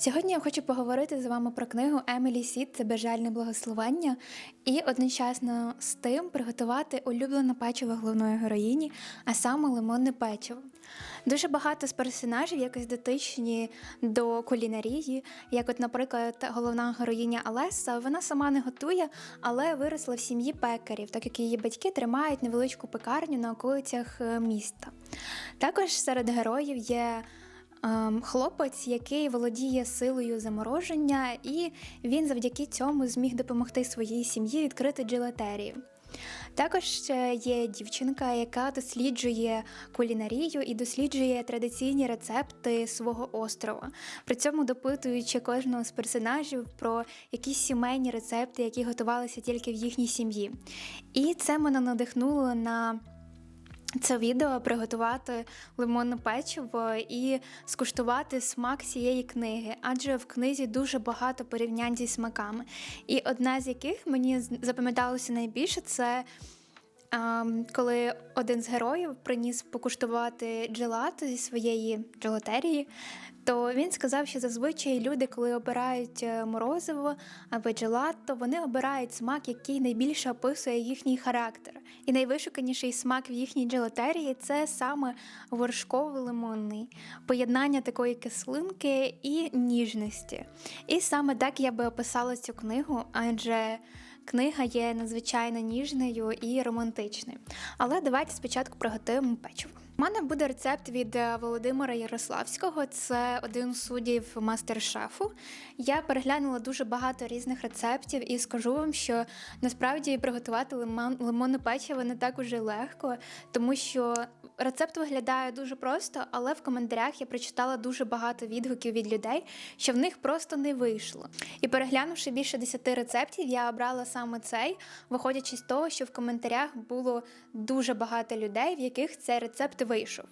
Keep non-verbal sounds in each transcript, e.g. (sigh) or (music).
Сьогодні я хочу поговорити з вами про книгу Емілі Сід це бажальне благословення і одночасно з тим приготувати улюблене печиво головної героїні, а саме лимонне печиво. Дуже багато з персонажів якось дотичні до кулінарії, як, от, наприклад, головна героїня Алеса, вона сама не готує, але виросла в сім'ї пекарів, так як її батьки тримають невеличку пекарню на околицях е, міста. Також серед героїв є хлопець, який володіє силою замороження, і він завдяки цьому зміг допомогти своїй сім'ї відкрити джилатерію. Також ще є дівчинка, яка досліджує кулінарію і досліджує традиційні рецепти свого острова, при цьому допитуючи кожного з персонажів про якісь сімейні рецепти, які готувалися тільки в їхній сім'ї. І це мене надихнуло на це відео приготувати лимонне печиво і скуштувати смак цієї книги, адже в книзі дуже багато порівнянь зі смаками. І одна з яких мені запам'яталося найбільше це. ем, Коли один з героїв приніс покуштувати джелато зі своєї джелатерії, то він сказав, що зазвичай люди, коли обирають е, морозиво або джелато, вони обирають смак, який найбільше описує їхній характер. І найвишуканіший смак в їхній джелатерії це саме вершково-лимонний, поєднання такої кислинки і ніжності. І саме так я би описала цю книгу, адже книга є надзвичайно ніжною і романтичною. Але давайте спочатку приготуємо печиво. У мене буде рецепт від е, Володимира Ярославського, це один з суддів мастер-шефу. Я переглянула дуже багато різних рецептів і скажу вам, що насправді приготувати лимон, лимонне печиво не так уже легко, тому що рецепт виглядає дуже просто, але в коментарях я прочитала дуже багато відгуків від людей, що в них просто не вийшло. І переглянувши більше 10 рецептів, я обрала саме цей, виходячи з того, що в коментарях було дуже багато людей, в яких цей рецепт вийшов.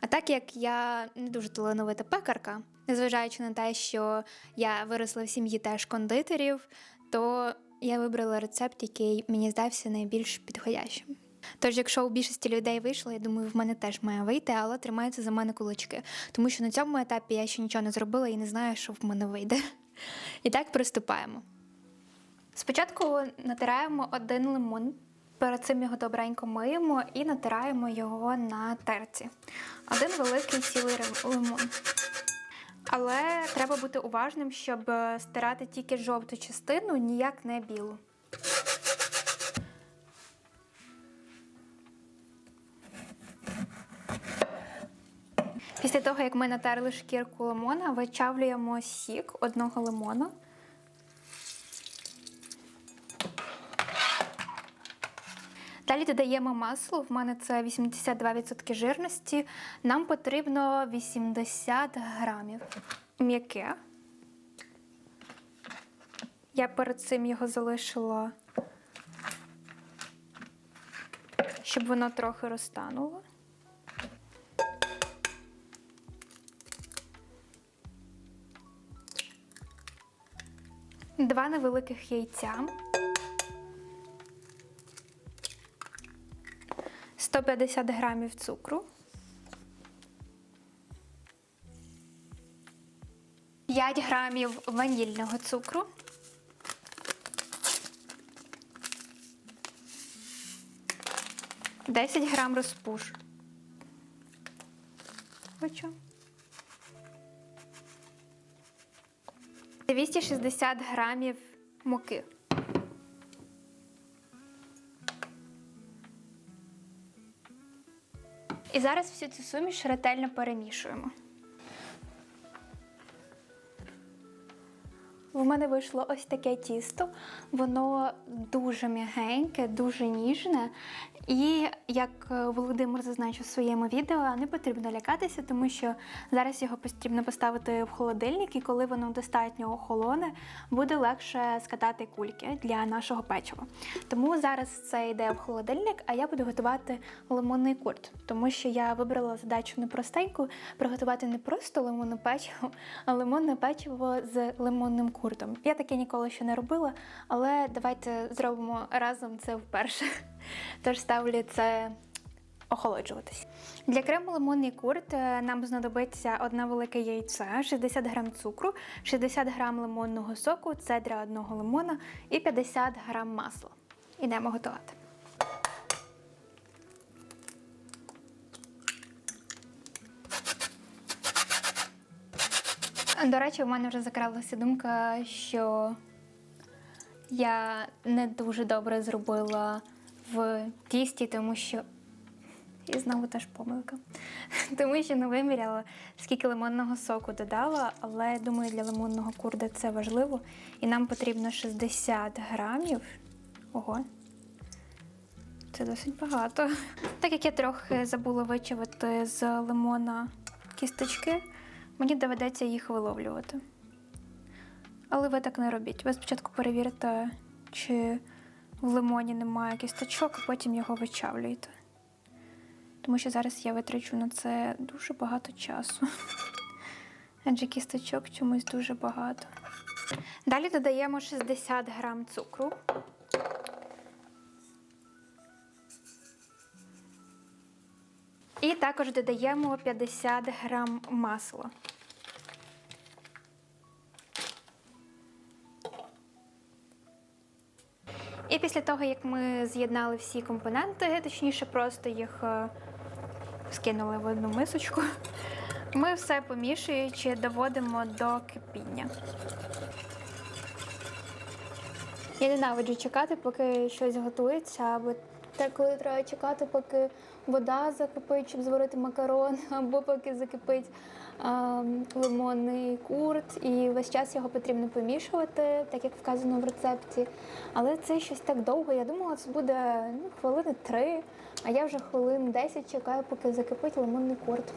А так як я не дуже талановита пекарка, незважаючи на те, що я виросла в сім'ї теж кондитерів, то я вибрала рецепт, який мені здався найбільш підходящим. Тож, якщо у більшості людей вийшло, я думаю, в мене теж має вийти, але тримаються за мене кулачки, тому що на цьому етапі я ще нічого не зробила і не знаю, що в мене вийде. І так приступаємо. Спочатку натираємо один лимон. Перед цим його добренько миємо і натираємо його на терці. Один великий цілий лимон. Але треба бути уважним, щоб е, стирати тільки жовту частину, ніяк не білу. Після того, як ми натерли шкірку лимона, вичавлюємо сік одного лимону. Далі додаємо масло. В мене це 82% жирності. Нам потрібно 80 грамів. М'яке. Я перед цим його залишила, щоб воно трохи розтануло. Два невеликих яйця. 150 грамів цукру. 5 грамів ванільного цукру. Десять грам розпуш. Хочу. 260 грамів муки. Зараз всю цю суміш ретельно перемішуємо. В мене вийшло ось таке тісто. Воно дуже м'ягеньке, дуже ніжне. І як е, Володимир зазначив в своєму відео, не потрібно лякатися, тому що зараз його потрібно поставити в холодильник, і коли воно достатньо охолоне, буде легше скатати кульки для нашого печива. Тому зараз це йде в холодильник, а я буду готувати лимонний курт, тому що я вибрала задачу непростеньку приготувати не просто лимонне печиво, а (laughs) лимонне печиво з лимонним куртом. Я таке ніколи ще не робила, але давайте зробимо разом це вперше. (laughs) Тож ставлю це охолоджуватись. Для крему лимонний курт е, нам знадобиться одне велике яйце, 60 грам цукру, 60 грам лимонного соку, цедра одного лимона і 50 грам масла. Ідемо готувати. До речі, в мене вже закралася думка, що я не дуже добре зробила в тісті, тому що. І знову теж помилка. (laughs) Тому що не виміряла, скільки лимонного соку додала, але думаю, для лимонного курда це важливо. І нам потрібно 60 грамів. Ого. Це досить багато. Так як я трохи забула вичавити з лимона кісточки, мені доведеться їх виловлювати. Але ви так не робіть. Ви спочатку перевірите, чи в лимоні немає кісточок, а потім його вичавлюєте. Тому що зараз я витрачу на це дуже багато часу. Адже кісточок чомусь дуже багато. Далі додаємо 60 грам цукру. І також додаємо 50 грам масла. Після того, як ми з'єднали всі компоненти, точніше, просто їх е, скинули в одну мисочку, ми все помішуючи доводимо до кипіння. Я ненавиджу чекати, поки щось готується, або те, коли треба чекати, поки вода закипить, щоб зварити макарон, (laughs) або поки закипить лимонний курт, і весь час його потрібно помішувати, так як вказано в рецепті. Але це щось так довго. Я думала, це буде ну, хвилини три, а я вже хвилин 10 чекаю, поки закипить лимонний курт.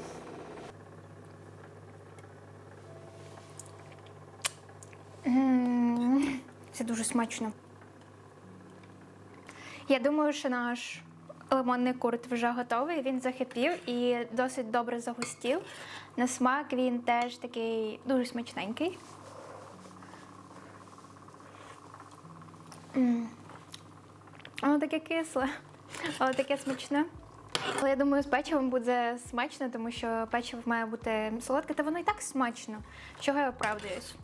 Це дуже смачно. Я думаю, що наш лимонний курт вже готовий. Він захипів і досить добре загустів. На смак він теж такий дуже смачненький. Воно таке кисле, але таке смачне. Але я думаю, з печивом буде смачно, тому що печиво має бути солодке, та воно і так смачно. Чого я оправдуюсь?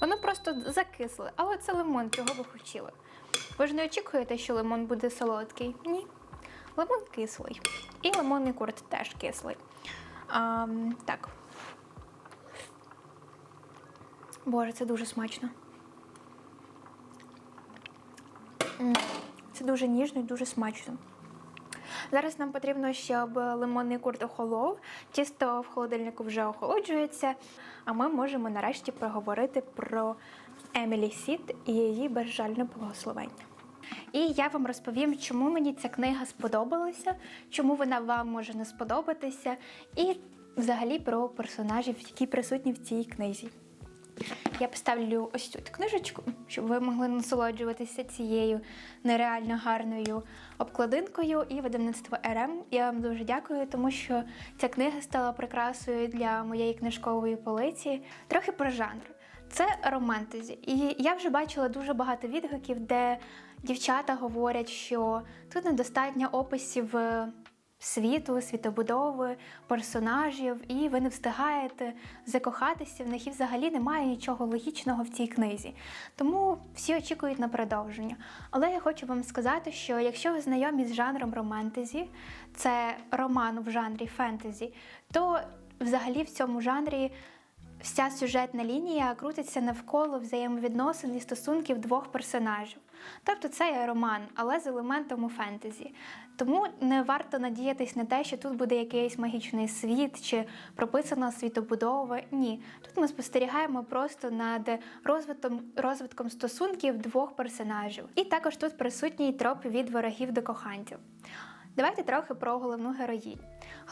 Воно просто закисле, але це лимон, чого ви хотіли. Ви ж не очікуєте, що лимон буде солодкий? Ні. Лимон кислий. І лимонний курт теж кислий. А, так. Боже, це дуже смачно. Це дуже ніжно і дуже смачно. Зараз нам потрібно, щоб лимонний курт охолов. Тісто в холодильнику вже охолоджується, а ми можемо нарешті проговорити про Емілі Сід і її безжальне благословення. І я вам розповім, чому мені ця книга сподобалася, чому вона вам може не сподобатися, і взагалі про персонажів, які присутні в цій книзі. Я поставлю ось цю книжечку, щоб ви могли насолоджуватися цією нереально гарною обкладинкою і видавництво РМ. Я вам дуже дякую, тому що ця книга стала прикрасою для моєї книжкової полиці. Трохи про жанр. Це романтезі. І я вже бачила дуже багато відгуків, де дівчата говорять, що тут недостатньо описів е, світу, світобудови, персонажів, і ви не встигаєте закохатися в них, і взагалі немає нічого логічного в цій книзі. Тому всі очікують на продовження. Але я хочу вам сказати, що якщо ви знайомі з жанром романтезі, це роман в жанрі фентезі, то взагалі в цьому жанрі. Вся сюжетна лінія крутиться навколо взаємовідносин і стосунків двох персонажів. Тобто це є роман, але з елементом у фентезі. Тому не варто надіятись на те, що тут буде якийсь магічний світ чи прописана світобудова. Ні, тут ми спостерігаємо просто над розвитком, розвитком стосунків двох персонажів. І також тут присутній троп від ворогів до коханців. Давайте трохи про головну героїню.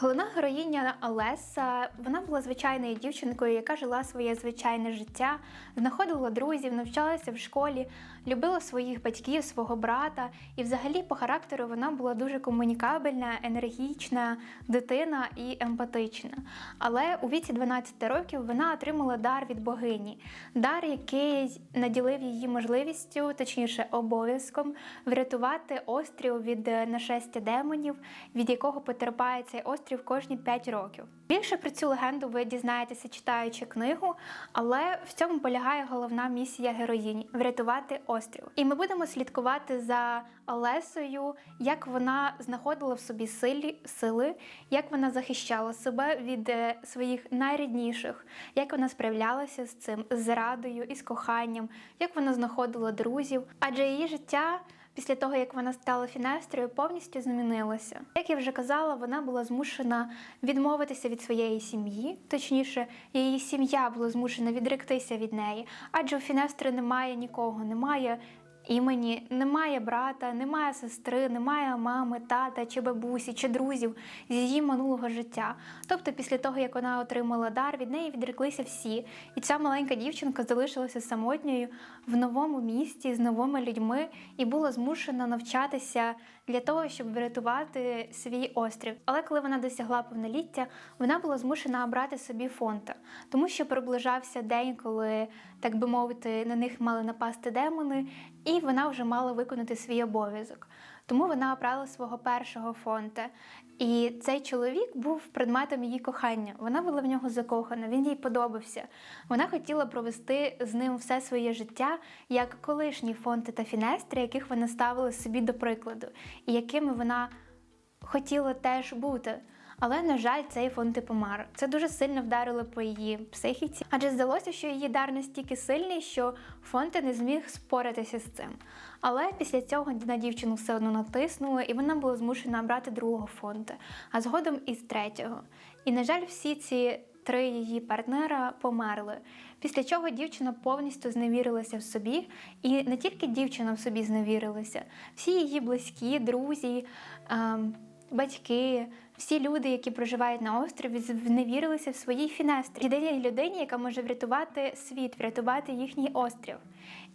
Головна героїня Олеса, вона була звичайною дівчинкою, яка жила своє звичайне життя, знаходила друзів, навчалася в школі, любила своїх батьків, свого брата. І, взагалі, по характеру вона була дуже комунікабельна, енергічна дитина і емпатична. Але у віці 12 років вона отримала дар від богині, дар, який наділив її можливістю, точніше, обов'язком врятувати острів від нашестя демонів, від якого потерпає цей острів кожні 5 років. Більше про цю легенду ви дізнаєтеся, читаючи книгу, але в цьому полягає головна місія героїні врятувати острів. І ми будемо слідкувати за Олесою, як вона знаходила в собі силі, сили, як вона захищала себе від е, своїх найрідніших, як вона справлялася з цим з зрадою і з коханням, як вона знаходила друзів. Адже її життя. Після того, як вона стала фінестрою, повністю змінилася. Як я вже казала, вона була змушена відмовитися від своєї сім'ї, точніше, її сім'я була змушена відректися від неї, адже у фінестри немає нікого, немає імені, немає брата, немає сестри, немає мами, тата чи бабусі, чи друзів з її минулого життя. Тобто, після того, як вона отримала дар, від неї відреклися всі. І ця маленька дівчинка залишилася самотньою в новому місті з новими людьми і була змушена навчатися для того, щоб врятувати свій острів. Але коли вона досягла повноліття, вона була змушена обрати собі фонта, тому що приближався день, коли, так би мовити, на них мали напасти демони, і вона вже мала виконати свій обов'язок. Тому вона обрала свого першого фонта. І цей чоловік був предметом її кохання. Вона була в нього закохана, він їй подобався. Вона хотіла провести з ним все своє життя як колишні фонти та фінестри, яких вона ставила собі до прикладу, і якими вона хотіла теж бути. Але, на жаль, цей фонд помер. Це дуже сильно вдарило по її психіці, адже здалося, що її дар настільки сильний, що фонти не зміг споратися з цим. Але після цього на дівчину все одно натиснули, і вона була змушена брати другого фонта, а згодом із третього. І, на жаль, всі ці три її партнера померли. Після чого дівчина повністю зневірилася в собі, і не тільки дівчина в собі зневірилася, всі її близькі, друзі. Ем, Батьки, всі люди, які проживають на острові, зневірилися в своїй фінестрі. Єдиній людині, яка може врятувати світ, врятувати їхній острів.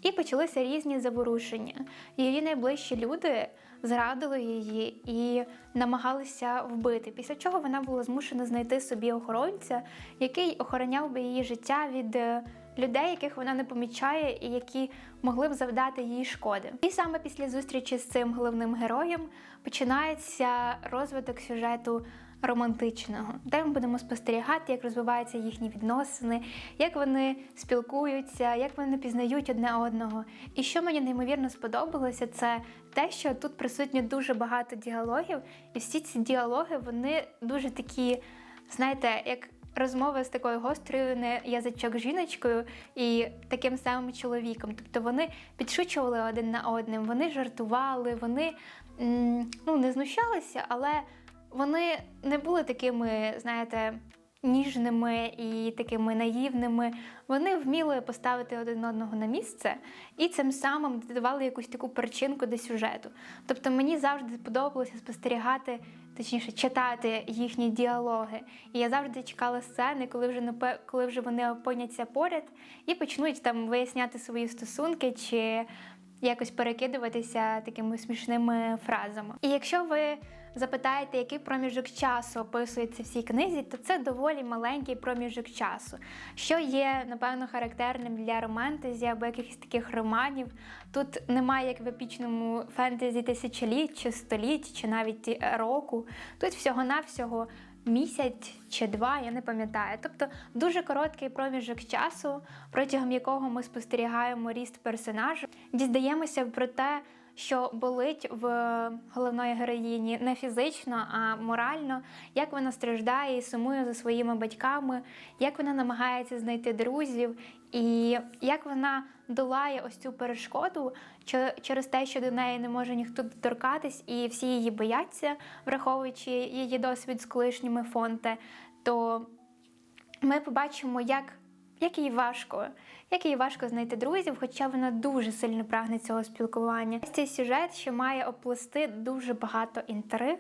І почалися різні заворушення. Її найближчі люди зрадили її і намагалися вбити. Після чого вона була змушена знайти собі охоронця, який охороняв би її життя від е, людей, яких вона не помічає, і які могли б завдати їй шкоди. І саме після зустрічі з цим головним героєм починається розвиток сюжету. Романтичного, де ми будемо спостерігати, як розвиваються їхні відносини, як вони спілкуються, як вони пізнають одне одного. І що мені неймовірно сподобалося, це те, що тут присутні дуже багато діалогів, і всі ці діалоги вони дуже такі, знаєте, як розмови з такою гострою не язичок жіночкою і таким самим чоловіком. Тобто вони підшучували один на одним, вони жартували, вони ну, не знущалися, але вони не були такими, знаєте, ніжними і такими наївними. Вони вміли поставити один одного на місце і цим самим додавали якусь таку причинку до сюжету. Тобто мені завжди подобалося спостерігати, точніше, читати їхні діалоги. І я завжди чекала сцени, коли вже коли вже вони опиняться поряд і почнуть там виясняти свої стосунки чи якось перекидуватися такими смішними фразами. І якщо ви запитаєте, який проміжок часу описується в цій книзі, то це доволі маленький проміжок часу, що є, напевно, характерним для романтезі або якихось таких романів. Тут немає, як в епічному фентезі тисячоліть, чи століть, чи навіть року. Тут всього-навсього місяць чи два, я не пам'ятаю. Тобто дуже короткий проміжок часу, протягом якого ми спостерігаємо ріст персонажу, дізнаємося про те, що болить в головної героїні не фізично, а морально, як вона страждає і сумує за своїми батьками, як вона намагається знайти друзів, і як вона долає ось цю перешкоду через те, що до неї не може ніхто доторкатись, і всі її бояться, враховуючи її досвід з колишніми фонте, то ми побачимо, як. Як їй важко, як їй важко знайти друзів, хоча вона дуже сильно прагне цього спілкування. Цей сюжет, що має оплести дуже багато інтриг,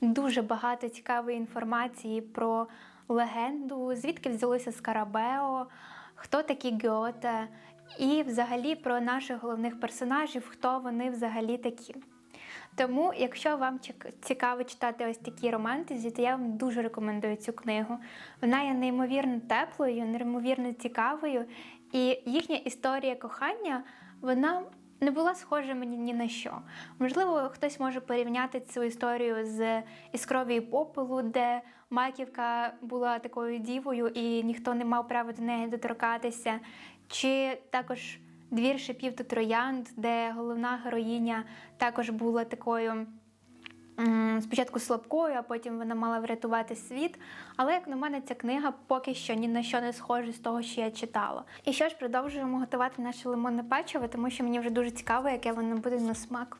дуже багато цікавої інформації про легенду, звідки взялося Скарабео, хто такі Гьоте, і взагалі про наших головних персонажів, хто вони взагалі такі. Тому, якщо вам цікаво читати ось такі романтизі, то я вам дуже рекомендую цю книгу. Вона є неймовірно теплою, неймовірно цікавою, і їхня історія кохання, вона не була схожа мені ні на що. Можливо, хтось може порівняти цю історію з іскрової попелу, де Маківка була такою дівою і ніхто не мав права до неї доторкатися, чи також двір шипів та троянд, де головна героїня також була такою. Спочатку слабкою, а потім вона мала врятувати світ. Але, як на мене, ця книга поки що ні на що не схожа з того, що я читала. І що ж, продовжуємо готувати наше лимонне печиво, тому що мені вже дуже цікаво, яке воно буде на смак.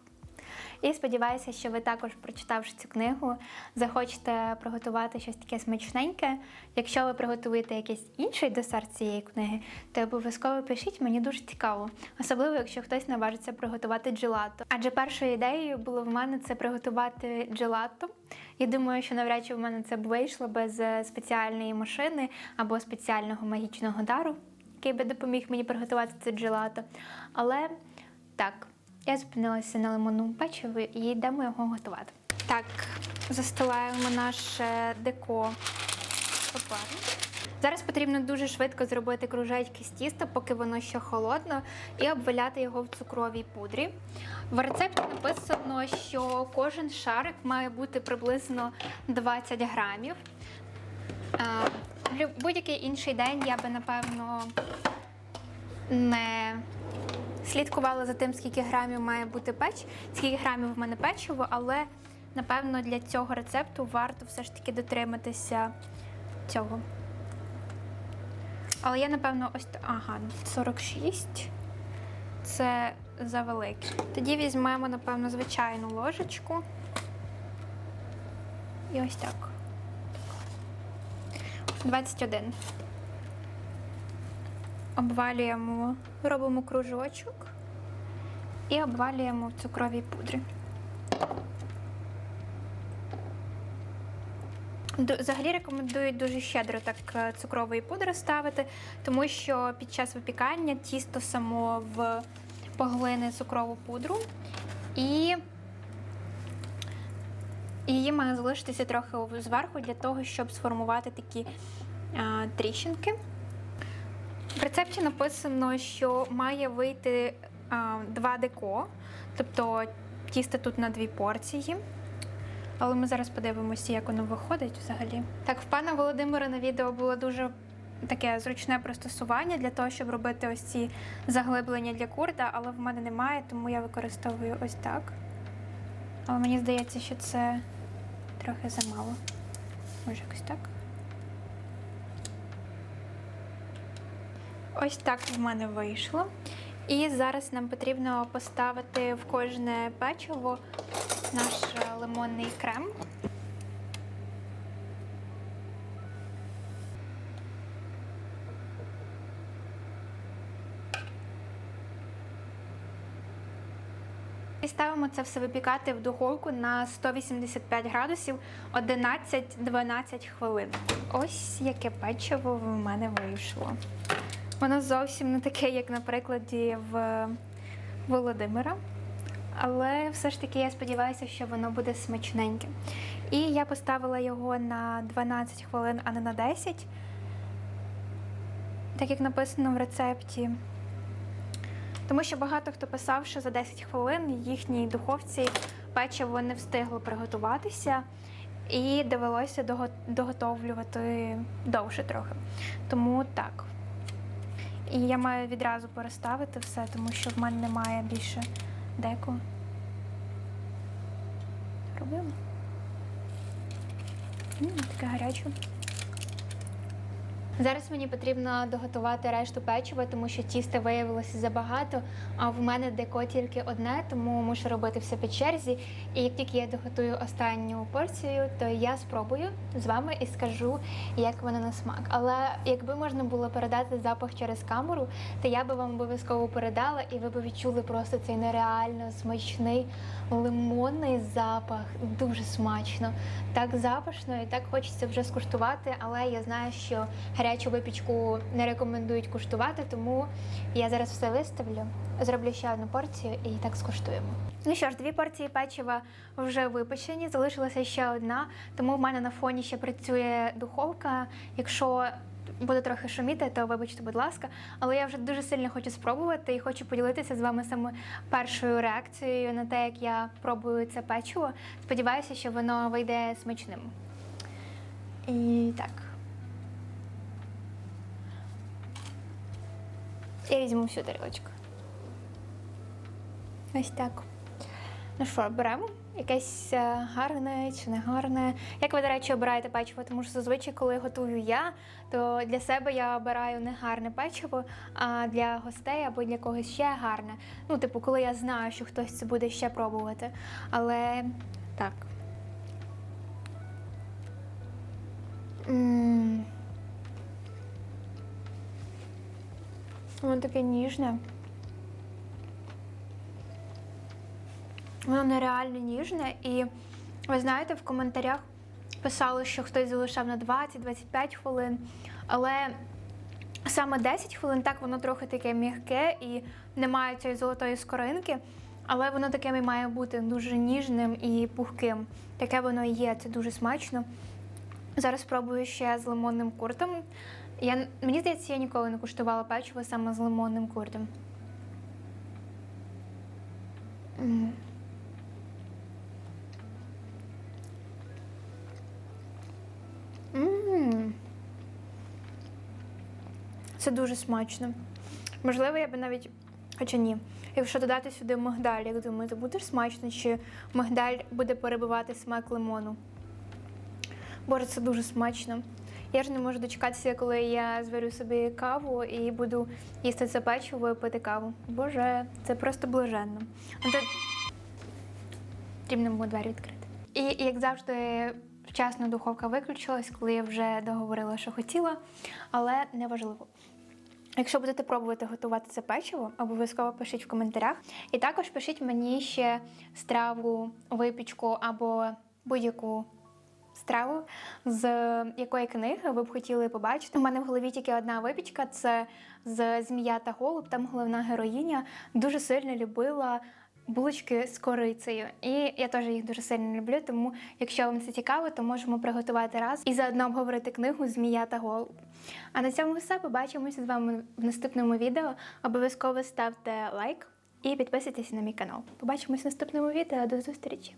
І сподіваюся, що ви також, прочитавши цю книгу, захочете приготувати щось таке смачненьке. Якщо ви приготуєте якийсь інший десерт цієї книги, то обов'язково пишіть, мені дуже цікаво. Особливо, якщо хтось наважиться приготувати джелато. Адже першою ідеєю було в мене це приготувати джелато. Я думаю, що навряд чи в мене це б вийшло без е, спеціальної машини або спеціального магічного дару, який би допоміг мені приготувати це джелато. Але так, я зупинилася на лимонному печиві і йдемо його готувати. Так, застилаємо наше деко папером. Зараз потрібно дуже швидко зробити кружечки з тіста, поки воно ще холодно, і обваляти його в цукровій пудрі. В рецепті написано, що кожен шарик має бути приблизно 20 грамів. Е, будь-який інший день я би, напевно, не слідкувала за тим, скільки грамів має бути печ, скільки грамів в мене печиво, але напевно для цього рецепту варто все ж таки дотриматися цього. Але я, напевно, ось ага, 46. Це завелике. Тоді візьмемо, напевно, звичайну ложечку. І ось так. 21. Обвалюємо, робимо кружочок і обвалюємо в цукровій пудрі. Взагалі рекомендують дуже щедро так е, цукрової пудри ставити, тому що під час випікання тісто само в поглине цукрову пудру і її має залишитися трохи зверху для того, щоб сформувати такі а, тріщинки. В рецепті написано, що має вийти а, два деко, тобто тісто тут на дві порції. Але ми зараз подивимося, як воно виходить взагалі. Так, в пана Володимира на відео було дуже таке зручне пристосування для того, щоб робити ось ці заглиблення для курда, але в мене немає, тому я використовую ось так. Але мені здається, що це трохи замало. Може, якось так. Ось так в мене вийшло. І зараз нам потрібно поставити в кожне печиво наш е, лимонний крем. І ставимо це все випікати в духовку на 185 градусів 11-12 хвилин. Ось яке печиво в мене вийшло. Воно зовсім не таке, як на прикладі в Володимира. Але все ж таки я сподіваюся, що воно буде смачненьке. І я поставила його на 12 хвилин, а не на 10, так як написано в рецепті. Тому що багато хто писав, що за 10 хвилин їхній духовці печиво не встигло приготуватися і довелося доготовлювати довше трохи. Тому так. І я маю відразу переставити все, тому що в мене немає більше деку. Робимо. Таке гаряче. Зараз мені потрібно доготувати решту печива, тому що тіста виявилося забагато, а в мене деко тільки одне, тому мушу робити все по черзі. І як тільки я доготую останню порцію, то я спробую з вами і скажу, як воно на смак. Але якби можна було передати запах через камеру, то я би вам обов'язково передала, і ви б відчули просто цей нереально смачний лимонний запах. Дуже смачно, так запашно і так хочеться вже скуштувати, але я знаю, що гарячу випічку не рекомендують куштувати, тому я зараз все виставлю, зроблю ще одну порцію і так скуштуємо. Ну що ж, дві порції печива вже випечені, залишилася ще одна, тому в мене на фоні ще працює духовка. Якщо буде трохи шуміти, то вибачте, будь ласка. Але я вже дуже сильно хочу спробувати і хочу поділитися з вами саме першою реакцією на те, як я пробую це печиво. Сподіваюся, що воно вийде смачним. І так. Я візьму всю тарілочку. Ось так. Ну що, беремо якесь е, гарне чи не гарне. Як ви, до речі, обираєте печиво? Тому що зазвичай, коли готую я, то для себе я обираю не гарне печиво, а для гостей або для когось ще гарне. Ну, типу, коли я знаю, що хтось це буде ще пробувати. Але так. М. Воно таке ніжне. Воно нереально ніжне, і ви знаєте, в коментарях писали, що хтось залишав на 20-25 хвилин, але саме 10 хвилин так воно трохи таке м'яке і немає цієї золотої скоринки, але воно таким і має бути дуже ніжним і пухким. Таке воно і є, це дуже смачно. Зараз спробую ще з лимонним куртом. Я, мені здається, я ніколи не куштувала печиво саме з лимонним куртом. М. М. Це дуже смачно. Можливо, я би навіть. Хоча ні. Якщо додати сюди мигдаль, як думаєте, буде ж смачно, чи мигдаль буде перебивати смак лимону? Боже, це дуже смачно. Я ж не можу дочекатися, коли я зварю собі каву і буду їсти це печиво і пити каву. Боже, це просто блаженно. Ну. Потрібно було двері відкрити. І, як завжди, вчасно духовка виключилась, коли я вже договорила, що хотіла, але неважливо. Якщо будете пробувати готувати це печиво, обов'язково пишіть в коментарях. І також пишіть мені ще страву, випічку або будь-яку страву, з якої книги ви б хотіли побачити. У мене в голові тільки одна випічка це з Змія та Голуб. Там головна героїня дуже сильно любила. Булочки з корицею, і я теж їх дуже сильно люблю. Тому, якщо вам це цікаво, то можемо приготувати раз і заодно обговорити книгу Змія та голуб. А на цьому все. Побачимося з вами в наступному відео. Обов'язково ставте лайк і підписуйтесь на мій канал. Побачимось в наступному відео. До зустрічі!